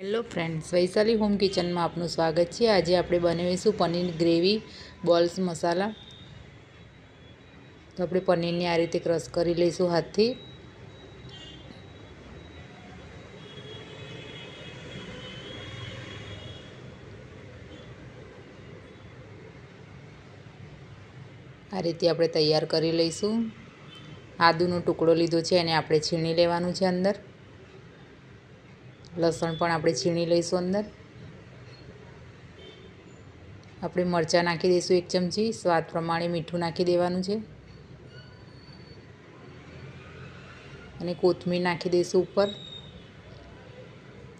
Hello friends Vaishali home કિચનમાં આપનું સ્વાગત છે. આજે આપણે બનાવીશું પનીર ગ્રેવી, બોલ્સ મસાલા. તો આપણે પનીરને આ રીતે ક્રશ કરી લઈશું હાથથી. આ રીતે આપણે તૈયાર કરી લઈશું. આદુનો ટુકડો લીધો છે, એને આપણે છીણી લેવાનું છે અંદર. લસણ પણ આપણે છીણી લઈશું અંદર. આપણે મરચાં નાખી દઈશું એક ચમચી, સ્વાદ પ્રમાણે મીઠું નાખી દેવાનું છે. અને કોથમીર નાખી દઈશું ઉપર.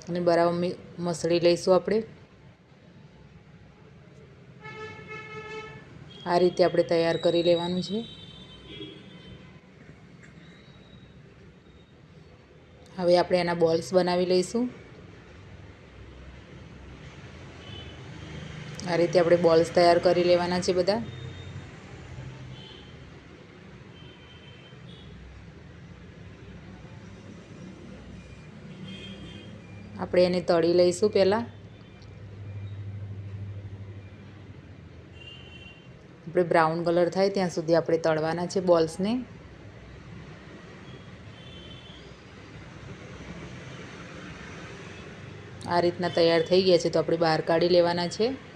અને બરાબર મસળી લઈશું આપણે. આ રીતે આપણે તૈયાર કરી લેવાનું છે. હવે આપણે એના બોલ્સ બનાવી લઈશું. આ રીતે આપણે બોલ્સ તૈયાર કરી લેવાના છે બધા. આપણે એને તળી લઈશું પહેલાં. આપણે બ્રાઉન કલર થાય ત્યાં સુધી આપણે તળવાના છે બોલ્સને. આ રીતના તૈયાર થઈ ગયા છે તો આપણે બહાર કાઢી લેવાના છે.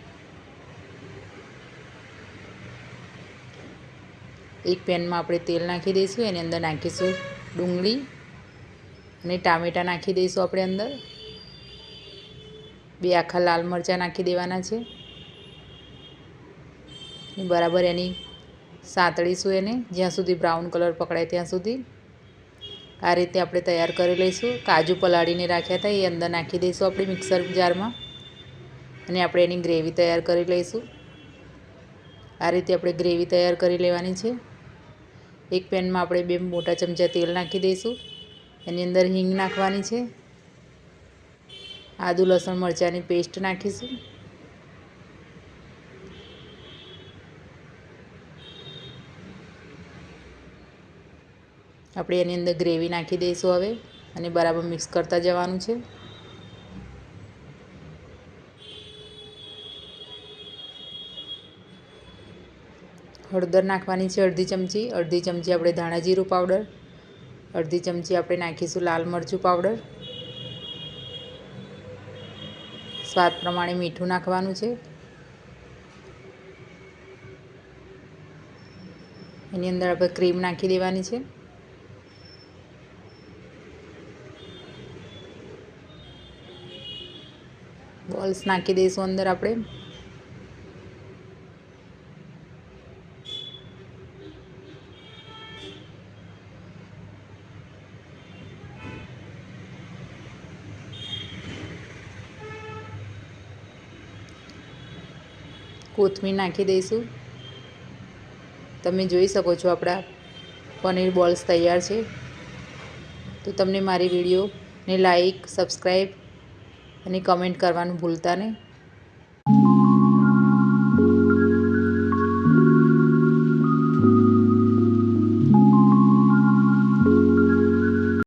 એક પેનમાં આપણે તેલ નાખી દઈશું, એની અંદર નાખીશું ડુંગળી અને ટામેટાં નાખી દઈશું આપણે અંદર. બે આખા લાલ મરચાં નાખી દેવાના છે. બરાબર એની સાંતળીશું એને, જ્યાં સુધી બ્રાઉન કલર પકડાય ત્યાં સુધી. આ રીતે આપણે તૈયાર કરી લઈશું. કાજુ પલાળીને રાખ્યા હતા, એ અંદર નાખી દઈશું આપણે મિક્સર જારમાં. અને આપણે એની ગ્રેવી તૈયાર કરી લઈશું. આ રીતે આપણે ગ્રેવી તૈયાર કરી લેવાની છે. એક પેનમાં આપણે બે મોટા ચમચા તેલ નાખી દઈશું. એની અંદર હિંગ નાખવાની છે. આદુ, લસણ, મરચાંની પેસ્ટ નાખીશું. આપણે એની અંદર ગ્રેવી નાખી દઈશું હવે અને બરાબર મિક્સ કરતા જવાનું છે. હળદર નાખવાની છે અડધી ચમચી અડધી ચમચી આપણે ધાણા જીરું પાવડર, અડધી ચમચી આપણે નાખીશું લાલ મરચું પાવડર. સ્વાદ પ્રમાણે મીઠું નાખવાનું છે. એની અંદર આપણે ક્રીમ નાખી દેવાની છે. બોલ્સ નાખી દઈશું અંદર આપણે. કોથમીર નાખી દઈશું. તમે જોઈ શકો છો આપણા પનીર બોલ્સ તૈયાર છે. તો તમને મારી વિડીયોને લાઈક, સબસ્ક્રાઈબ અને કમેન્ટ કરવાનું ભૂલતા નહીં.